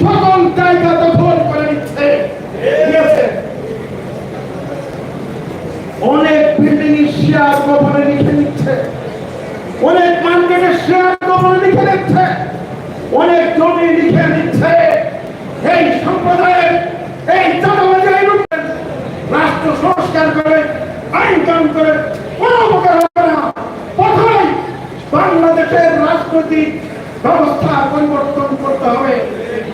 সকল জায়গা দখল করে নিচ্ছে। অনেক বিল্ডিং শেয়ার গোপনে লিখে নিচ্ছে। অনেক মার্কেটের শেয়ার গোপনে লিখে নিচ্ছে। অনেক জমি লিখে নিচ্ছে। এই সম্প্রদায়ের, এই লুটেন রাষ্ট্র সংস্কার করে, আইন কানুন করে, কোনো হবে না। প্রথমেই বাংলাদেশের রাজনৈতিক ব্যবস্থা পরিবর্তন করতে হবে।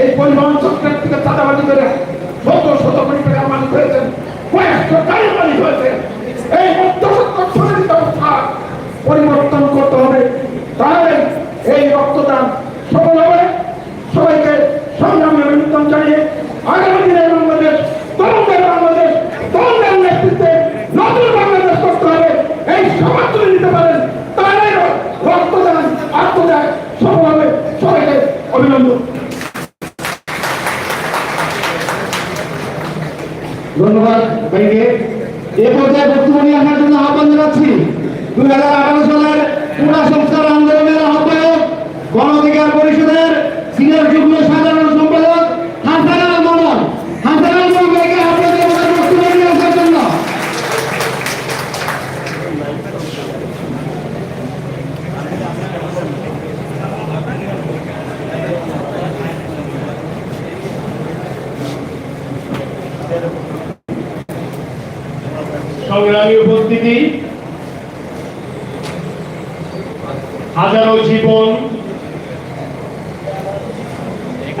এই পরিবহন চক্রের থেকে চাঁদাবাজি করে শত শত কোটি টাকার মালিক হয়েছেন। কয়েকশো গাড়ির মালিক হয়েছেন এই মধ্যসত্ব শরীর ব্যবস্থা পরিবর্তন করতে হবে তাহলে এই রক্তদান সফল হবে সবাইকে সংগ্রামে অভিনন্দন জানিয়ে আগামী দিনের বাংলাদেশ তরুণদের বাংলাদেশ তরুণদের নেতৃত্বে নতুন বাংলাদেশ করতে হবে এই সমাজ তুলে নিতে পারেন তাহলে রক্তদান আত্মদান সফল হবে সবাইকে অভিনন্দন ধন্যবাদ ভাইকে। এ পর্যায়ে বক্তব্য নিয়ে জন্য আহ্বান জানাচ্ছি, দুই হাজার আঠারো সালের পুরা সংস্কার আন্দোলনের আহ্বায়ক গণ অধিকার পরিষদের সিনিয়র যুগ্ম সাধারণ সম্পাদক হাসান আল মামুন হাসান আল মামুন ভাইকে আপনাদের মধ্যে বক্তব্য নিয়ে আসার জন্য সংগ্রামী উপস্থিতি, হাজারো জীবন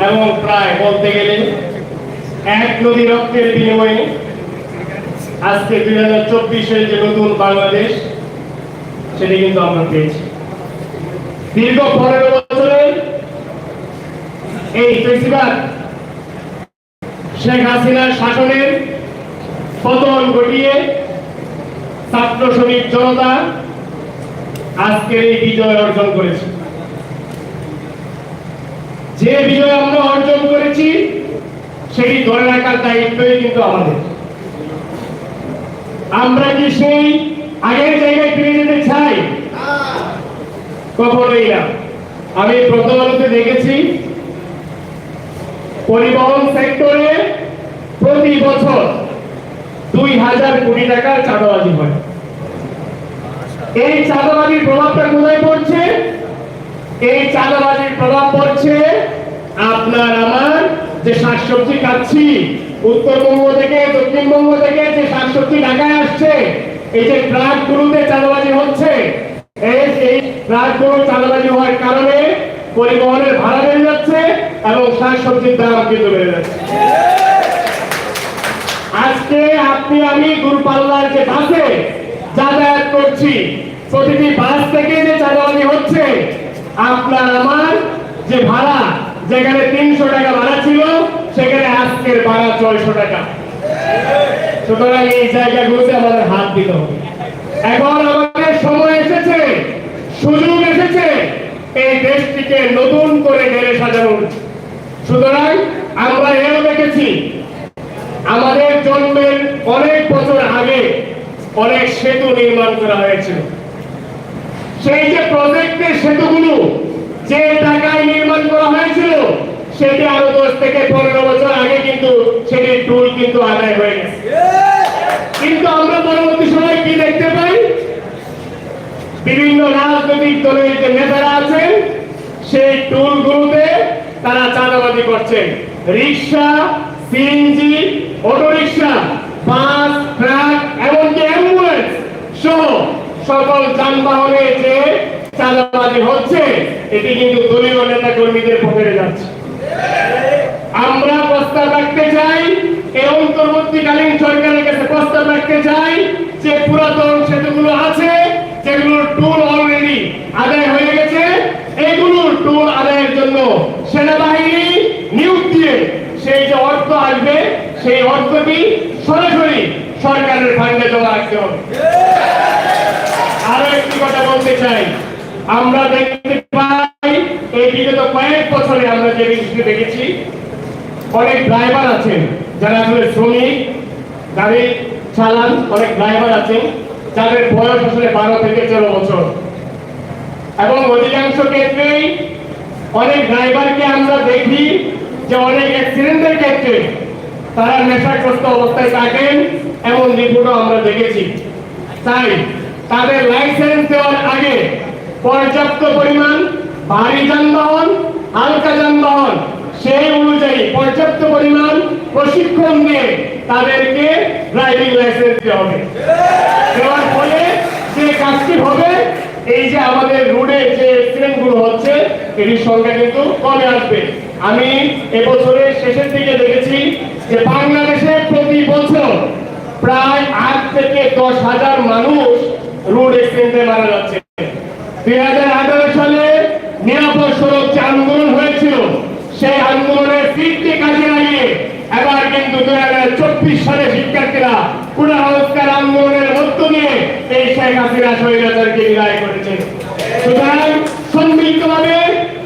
এবং প্রায় বলতে গেলে এক নদী রক্তের বিনিময়ে আজকে দুই হাজার চব্বিশের যে নতুন বাংলাদেশ, সেটি কিন্তু আমরা পেয়েছি। দীর্ঘ পনেরো বছরের এই ফেস্টিভাল শেখ হাসিনার শাসনের পতন ঘটিয়ে ছাত্র শ্রমিক জনতা আজকের এই বিজয় অর্জন করেছে। যে বিজয় আমরা অর্জন করেছি, সেটি ধরে রাখার দায়িত্বই কিন্তু আমাদের। আমরা কি সেই আগের জায়গায় ফিরে যেতে চাই? কখনোই না। আমি প্রথম আলোতে দেখেছি, পরিবহন সেক্টরে প্রতি বছর দুই হাজার কোটি টাকার চাঁদাবাজি হয়। এই চাঁদাবাজির প্রভাবটা কোথায় পড়ছে? এই চাঁদাবাজির প্রভাব পড়ছে আপনার আমার যে শাকসবজি খাচ্ছি, উত্তরবঙ্গ থেকে, দক্ষিণবঙ্গ থেকে যে শাকসবজি ঢাকায় আসছে, এই যে ট্রাক চাঁদাবাজি হচ্ছে, এই ট্রাক চাঁদাবাজি হওয়ার কারণে পরিবহনের ভাড়া বেড়ে যাচ্ছে এবং শাকসবজির দাম কিন্তু বেড়ে যাচ্ছে। আপনি আমি দূরপাল্লার যে বাসে যাতায়াত করছি। প্রতিটি বাস থেকে যে চাঁদাবাজি হচ্ছে, আপনার আমার যে ভাড়া, যেখানে তিনশো টাকা ভাড়া ছিল, সেখানে আজকের ভাড়া ছয়শো টাকা। সুতরাং এই জায়গাগুলোতে আমাদের হাত দিতে হবে। এখন আমাদের সময় এসেছে, সুযোগ এসেছে, এই দেশটিকে নতুন করে গেড়ে সাজানোর। সুতরাং আমরা এও দেখেছি আমাদের জন্মের অনেক বছর আগে অনেক সেতু নির্মাণ করা হয়েছিল। সেই যে প্রজেক্টের সেতুগুলো, যে টাকায় নির্মাণ করা হয়েছিল, সেটি আরও দশ থেকে পনেরো বছর আগে কিন্তু সেটি টুল কিন্তু আদায় হয়ে গেছে। কিন্তু আমরা পরবর্তী সময় কি দেখতে পাই? বিভিন্ন রাজনৈতিক দলের যে নেতারা আছেন, সেই টুলগুলোতে তারা চাঁদাবাজি করছেন। Rickshaw, CNG auto rickshaw bus, truck, এমনকি অ্যাম্বুলেন্স সহ সকল যানবাহনে যে চাঁদাবাজি হচ্ছে, এটি কিন্তু দলীয় নেতা কর্মীদের পকেটে যাচ্ছে। আমরা প্রস্তাব রাখতে চাই, এই অন্তর্বর্তীকালীন সরকারের কাছে প্রস্তাব রাখতে চাই যে পুরাতন সেতুগুলো আছে যেগুলোর টুল অলরেডি আদায় হয়ে গেছে এগুলোর টুল আদায়ের জন্য সেনাবাহিনী আসবে সেই অর্থটি সরাসরি সরকারের ফান্ডে জমা রাখতে হবে আরও একটি কথা বলতে চাই। আমরা দেখতে পাই, এই বিগত কয়েক বছরে আমরা যে জিনিসটি দেখেছি, অনেক ড্রাইভার আছেন, যারা আসলে শ্রমিক, গাড়ি চালান, অনেক ড্রাইভার আছেন, যাদের বয়স আসলে বারো থেকে তেরো বছর। এবং অধিকাংশ ক্ষেত্রেই অনেক ড্রাইভারকে আমরা দেখি যে অনেক অ্যাক্সিডেন্টের ক্ষেত্রে তারা নেশাগ্রস্ত অবস্থায় থাকেন এমন রিপোর্টও আমরা দেখেছি। তাই তাদের লাইসেন্স দেওয়ার আগে পর্যাপ্ত পরিমাণ ভারী যানবাহন, হালকা যানবাহন, সেই অনুযায়ী পর্যাপ্ত পরিমাণ প্রশিক্ষণ দিয়ে তাদেরকে ড্রাইভিং লাইসেন্স দিতে হবে। দেওয়ার ফলে যে কাজটি হবে, এই যে আমাদের রোডে যে অ্যাক্সিডেন্টগুলো হচ্ছে, এটির সংখ্যা কিন্তু কমে আসবে। আমি এবছরের শেষের দিকে দেখেছি যে বাংলাদেশে প্রতি বছর প্রায় আট থেকে দশ হাজার মানুষ রোড অ্যাক্সিডেন্টে মারা যাচ্ছে। দুই হাজার আঠারো সালে নিরাপদ সড়ক যে আন্দোলন হয়েছিল, সেই আন্দোলনের ফিরতে কাজে লাগিয়ে এবার কিন্তু দুই হাজার চব্বিশ সালে শিক্ষার্থীরা পুনঃসংস্কার আন্দোলনের মধ্য দিয়ে এই শেখ হাসিনা স্বৈরাচারকে বিদায় করেছে। সুতরাং সম্মিলিতভাবে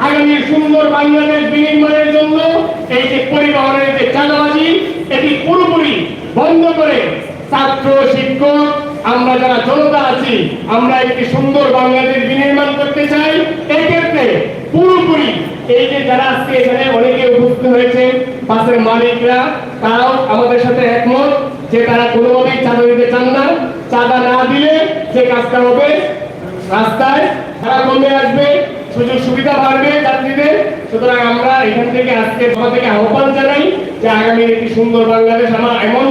আগামী সুন্দর বাংলাদেশ বিনির্মাণের জন্য এই যে পরিবহনের যে চাঁদাবাজি এটি পুরোপুরি বন্ধ করে ছাত্র শিক্ষক আমরা যারা জনতা আছি, আমরা একটি সুন্দর বাংলাদেশ বিনির্মাণ করতে চাই। এই ক্ষেত্রে পুরোপুরি এই যে যারা আজকে এখানে অনেকে উপস্থিত হয়েছে বাসের মালিকরা, তারাও আমাদের সাথে একমত যে তারা কোনোভাবেই চাঁদা দিতে চান না। চাঁদা না দিলে যে কাজটা হবে, রাস্তায় ভাড়া কমে আসবে, সুযোগ সুবিধা বাড়বে যাত্রীদের। সুতরাং আমরা এখান থেকে আজকে সভা থেকে আহ্বান জানাই যে আগামী একটি সুন্দর বাংলাদেশ আমরা এমন